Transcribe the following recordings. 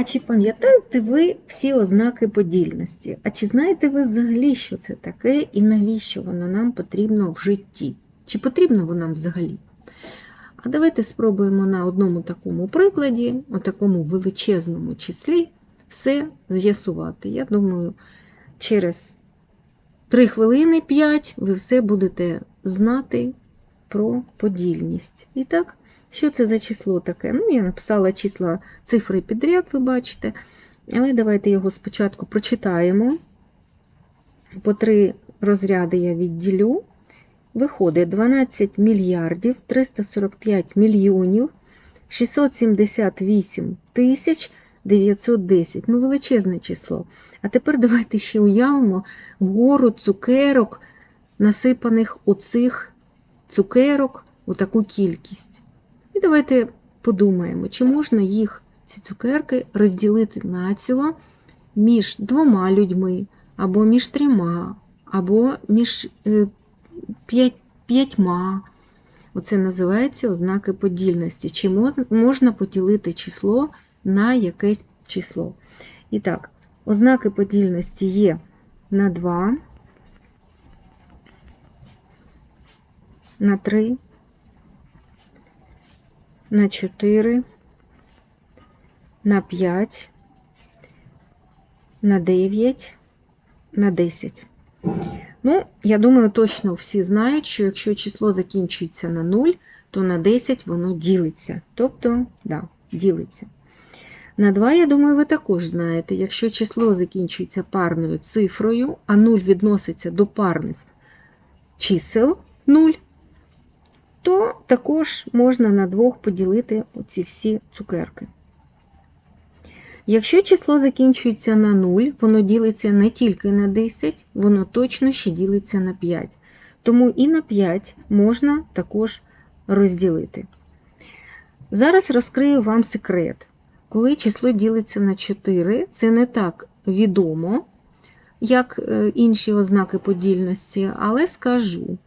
А чи пам'ятаєте ви всі ознаки подільності? А чи знаєте ви взагалі, що це таке і навіщо воно нам потрібно в житті? Чи потрібно воно нам взагалі? А давайте спробуємо на одному такому прикладі, у такому величезному числі, все з'ясувати. Я думаю, через 3 хвилини 5 ви все будете знати про подільність. І так, що це за число таке? Ну, я написала числа цифри підряд, ви бачите. Але давайте його спочатку прочитаємо. По три розряди я відділю. Виходить 12 мільярдів 345 мільйонів 678 тисяч 910. Ну, величезне число. А тепер давайте ще уявимо гору цукерок, насипаних у цих цукерок у таку кількість. І давайте подумаємо, чи можна їх, ці цукерки, розділити націло між двома людьми, або між трьома, або між е, п'ять, п'ятьма. Оце називається ознаки подільності. Чи можна поділити число на якесь число? І так, ознаки подільності є на 2, на 3, на 4, на 5, на 9, на 10. Ну, я думаю, точно всі знають, що якщо число закінчується на 0, то на 10 воно ділиться. Тобто, да, ділиться. На 2, я думаю, ви також знаєте, якщо число закінчується парною цифрою, а 0 відноситься до парних чисел 0, то також можна на 2 поділити оці всі цукерки. Якщо число закінчується на 0, воно ділиться не тільки на 10, воно точно ще ділиться на 5. Тому і на 5 можна також розділити. Зараз розкрию вам секрет. Коли число ділиться на 4, це не так відомо, як е, інші ознаки подільності, але скажу.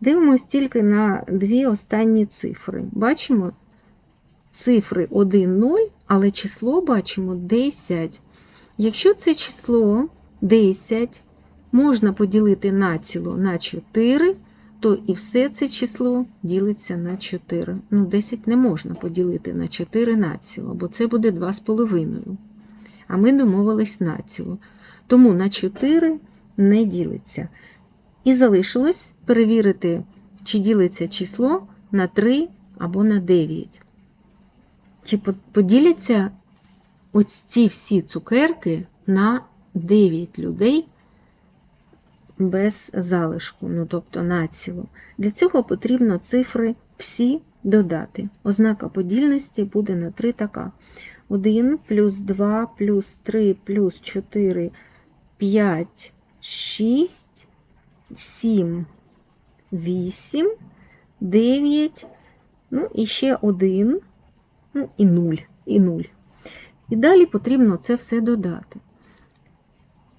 Дивимось тільки на дві останні цифри. Бачимо цифри 1, 0, але число бачимо 10. Якщо це число 10 можна поділити націло на 4, то і все це число ділиться на 4. Ну, 10 не можна поділити на 4 націло, бо це буде 2,5. А ми домовились націло. Тому на 4 не ділиться. І залишилось перевірити, чи ділиться число на 3 або на 9. Чи поділяться ось ці всі цукерки на 9 людей без залишку, ну тобто націло. Для цього потрібно цифри всі додати. Ознака подільності буде на 3 така. 1 плюс 2 плюс 3 плюс 4, 5, 6, 7, 8, 9, ну і ще 1, ну і 0, і 0. І далі потрібно це все додати.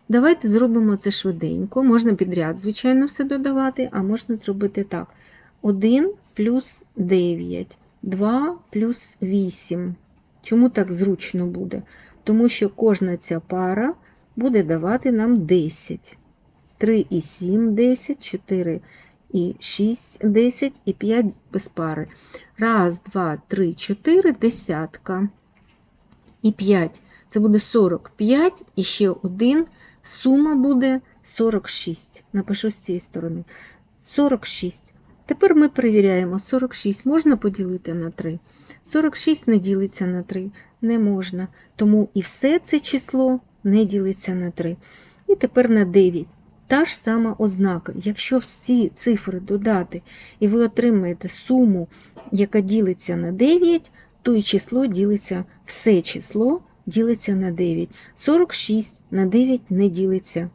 Давайте зробимо це швиденько. Можна підряд, звичайно, все додавати, а можна зробити так: 1 плюс 9, 2 плюс 8. Чому так зручно буде? Тому що кожна ця пара буде давати нам 10. 3 і 7 10, 4 і 6 10 і 5 без пари. Раз, два, три, 4, десятка. І 5. Це буде 45 і ще 1 Сума буде 46. Напишу з цієї сторони. 46. Тепер ми перевіряємо, 46 можна поділити на 3. 46 не ділиться на 3, не можна. Тому і все це число не ділиться на 3. І тепер на 9. Та ж сама ознака. Якщо всі цифри додати, і ви отримаєте суму, яка ділиться на 9, то і число ділиться все число ділиться на 9. 46 на 9 не ділиться.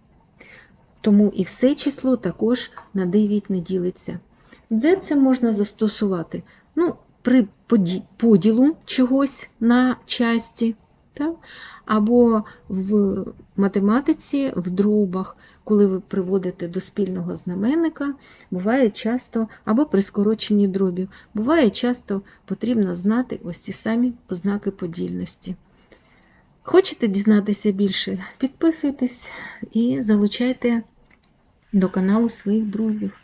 Тому і все число також на 9 не ділиться. Де це можна застосувати? Ну, При поділу чогось на часті, так? або в математиці, в дробах, коли ви приводите до спільного знаменника, буває часто, або при скороченні дробів, буває часто потрібно знати ось ці самі ознаки подільності. Хочете дізнатися більше? Підписуйтесь і залучайте до каналу своїх друзів.